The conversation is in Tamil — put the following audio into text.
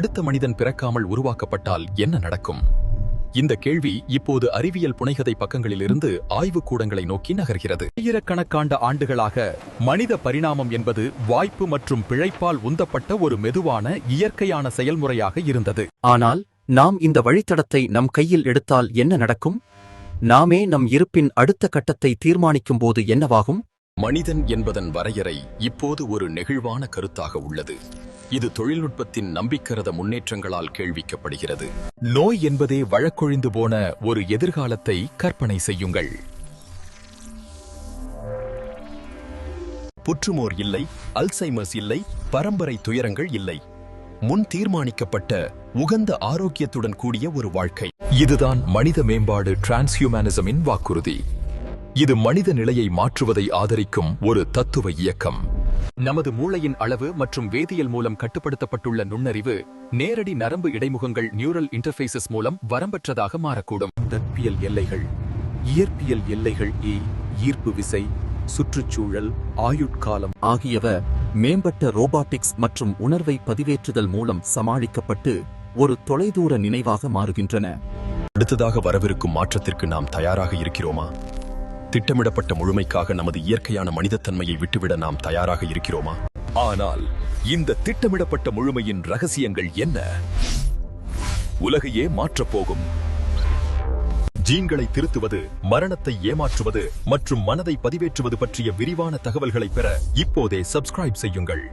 அடுத்த மனிதன் பிறக்காமல் உருவாக்கப்பட்டால் என்ன நடக்கும்? இந்த கேள்வி இப்போது அறிவியல் புனைகதை பக்கங்களிலிருந்து ஆய்வு கூடங்களை நோக்கி நகர்கிறது. ஆயிரக்கணக்காண்ட ஆண்டுகளாக மனித பரிணாமம் என்பது வாய்ப்பு மற்றும் பிழைப்பால் உந்தப்பட்ட ஒரு மெதுவான இயற்கையான செயல்முறையாக இருந்தது. ஆனால் நாம் இந்த வழித்தடத்தை நம் கையில் எடுத்தால் என்ன நடக்கும்? நாமே நம் இருப்பின் அடுத்த கட்டத்தை தீர்மானிக்கும் போது என்னவாகும்? மனிதன் என்பதன் வரையறை இப்போது ஒரு நெகிழ்வான கருத்தாக உள்ளது. இது தொழில்நுட்பத்தின் நம்பிக்கரத முன்னேற்றங்களால் கேள்விக்கப்படுகிறது. நோய் என்பதே வழக்கொழிந்து போன ஒரு எதிர்காலத்தை கற்பனை செய்யுங்கள். புற்றுமோர் இல்லை அல்சைமர்ஸ் இல்லை பரம்பரை துயரங்கள் இல்லை. முன் தீர்மானிக்கப்பட்ட உகந்த ஆரோக்கியத்துடன் கூடிய ஒரு வாழ்க்கை. இதுதான் மனித மேம்பாடு டிரான்ஸ்ஹியூமனிசமின் வாக்குறுதி. இது மனித நிலையை மாற்றுவதை ஆதரிக்கும் ஒரு தத்துவ இயக்கம். நமது மூளையின் அளவு மற்றும் வேதியியல் மூலம் கட்டுப்படுத்தப்பட்டுள்ள நுண்ணறிவு நேரடி நரம்பு இடைமுகங்கள் நியூரல் இன்டர்ஃபேசஸ் மூலம் வரம்பற்றதாக மாறக்கூடும். தற்பியல் எல்லைகள். இயற்பியல் எல்லைகள் இ ஈர்ப்பு விசை சுற்றுச்சூழல் ஆயுட்காலம் ஆகியவ மேம்பட்ட ரோபாட்டிக்ஸ் மற்றும் உணர்வை பதிவேற்றுதல் மூலம் சமாளிக்கப்பட்டு ஒரு தொலைதூர நினைவாக மாறுகின்றன. அடுத்ததாக வரவிருக்கும் மாற்றத்திற்கு நாம் தயாராக இருக்கிறோமா? திட்டமிடப்பட்ட முழுமைக்காக நமது இயற்கையான மனிதத்தன்மையை விட்டுவிட நாம் தயாராக இருக்கிறோமா? ஆனால் இந்த திட்டமிடப்பட்ட முழுமையின் ரகசியங்கள் என்ன? உலகையே மாற்றப் போகும். ஜீன்களை திருத்துவது மரணத்தை ஏமாற்றுவது மற்றும் மனதை பதிவேற்றுவது பற்றிய விரிவான தகவல்களை பெற இப்போதே சப்ஸ்கிரைப் செய்யுங்கள்.